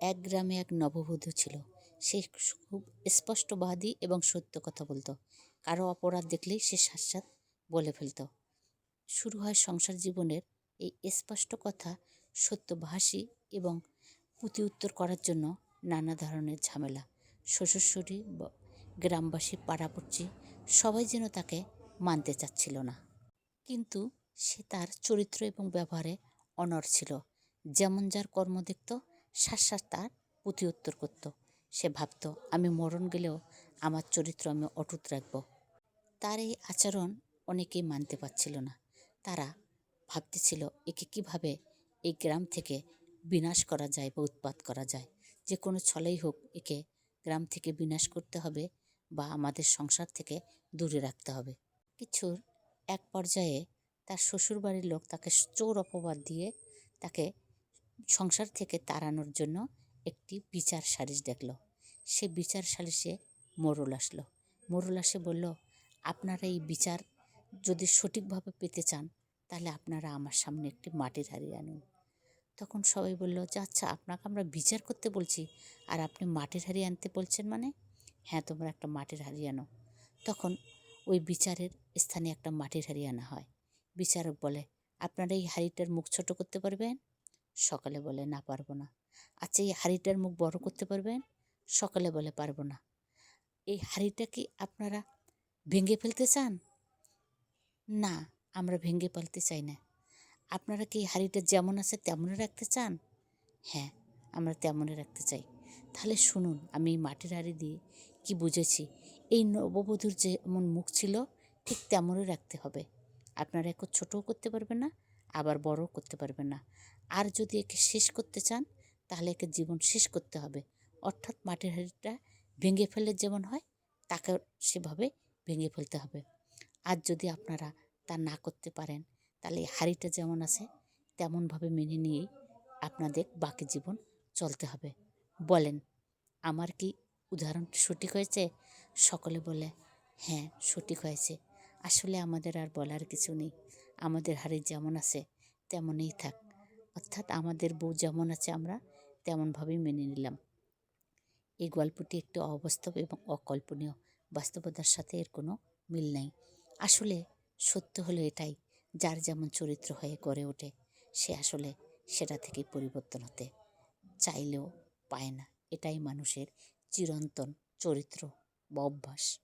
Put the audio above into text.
এক গ্রামে এক নববধূ ছিল। সে খুব স্পষ্টবাদী এবং সত্য কথা বলতো। কারও অপরাধ দেখলেই সে সাক্ষাৎ বলে ফেলতো। শুরু হয় সংসার জীবনের এই স্পষ্ট কথা, সত্যভাষী এবং প্রতি উত্তর করার জন্য নানা ধরনের ঝামেলা। শ্বশুরশুড়ি ব- গ্রামবাসী পাড়াপড়ছি সবাই যেন তাকে মানতে চাচ্ছিল না। কিন্তু সে তার চরিত্র এবং ব্যবহারে অনড় ছিল। যেমন যার কর্ম দেখত সাথ তার প্রতি উত্তর করত। সে ভাবত, আমি মরণ গেলেও আমার চরিত্র আমি অটুট রাখব। তার এই আচরণ অনেকেই মানতে পারছিল না। তারা ভাবতেছিল, একে কীভাবে এই গ্রাম থেকে বিনাশ করা যায় বা উৎপাত করা যায়? যে কোনো ছলেই হোক, একে গ্রাম থেকে বিনাশ করতে হবে বা আমাদের সংসার থেকে দূরে রাখতে হবে। কিছুর এক পর্যায়ে তার শ্বশুরবাড়ির লোক তাকে চোর অপবাদ দিয়ে তাকে সংসার থেকে তাড়ানোর জন্য একটি বিচার সালিশ ডাকলো সে বিচার সালিশে মোরল আসলো। মোরল আসে বলল, আপনারা এই বিচার যদি সঠিকভাবে পেতে চান, তাহলে আপনারা আমার সামনে একটি মাটির হাড়ি আনুন। তখন সবাই বলল, যে আচ্ছা আপনাকে আমরা বিচার করতে বলছি, আর আপনি মাটির হাড়ি আনতে বলছেন মানে? হ্যাঁ তোমরা একটা মাটির হাড়ি আনো। তখন ওই বিচারের স্থানে একটা মাটির হাড়ি আনা হয়। বিচারক বলে, আপনারা এই হাড়িটার মুখ ছোট করতে পারবেন? সকালে বলে, না, পারব না। আচ্ছা এই হাড়িটার মুখ বড় করতে পারবেন? সকালে বলে, পারব না। এই হাড়িটা কি আপনারা ভেঙে ফেলতে চান? না, আমরা ভেঙে ফেলতে চাই না। আপনারা কি এই হাড়িটা যেমন আছে তেমনই রাখতে চান? হ্যাঁ আমরা তেমনই রাখতে চাই। তাহলে শুনুন, আমি এই মাটির হাড়ি দিয়ে কি বুঝেছি? এই নববধূর যেমন মুখ ছিল, ঠিক তেমনই রাখতে হবে। আপনারা একে ছোটও করতে পারবেন না, আবার বড়ও করতে পারবেন না। আর যদি একে শেষ করতে চান, তাহলে একে জীবন শেষ করতে হবে। অর্থাৎ মাটির হাঁড়িটা ভেঙে ফেললে যেমন হয় তাকে সেভাবে ভেঙে ফেলতে হবে। আর যদি আপনারা তা না করতে পারেন, তাহলে এই হাঁড়িটা যেমন আছে, তেমনভাবে মেনে নিয়েই আপনাদের বাকি জীবন চলতে হবে। বলেন, আমার কি উদাহরণ সঠিক হয়েছে? সকলে বলে হ্যাঁ সঠিক হয়েছে। আসলে আমাদের আর বলার কিছু নেই। আমাদের হাড়ি যেমন আছে, তেমনই থাক। অর্থাৎ আমাদের বউ যেমন আছে আমরা তেমনভাবেই মেনে নিলাম। এই গল্পটি একটি অবাস্তব এবং অকল্পনীয়, বাস্তবতার সাথে এর কোনো মিল নাই। আসলে সত্য হলো এটাই, যার যেমন চরিত্র হয়ে গড়ে ওঠে, সে আসলে সেটা থেকে পরিবর্তন হতে চাইলেও পায় না। এটাই মানুষের চিরন্তন চরিত্র বা অভ্যাস।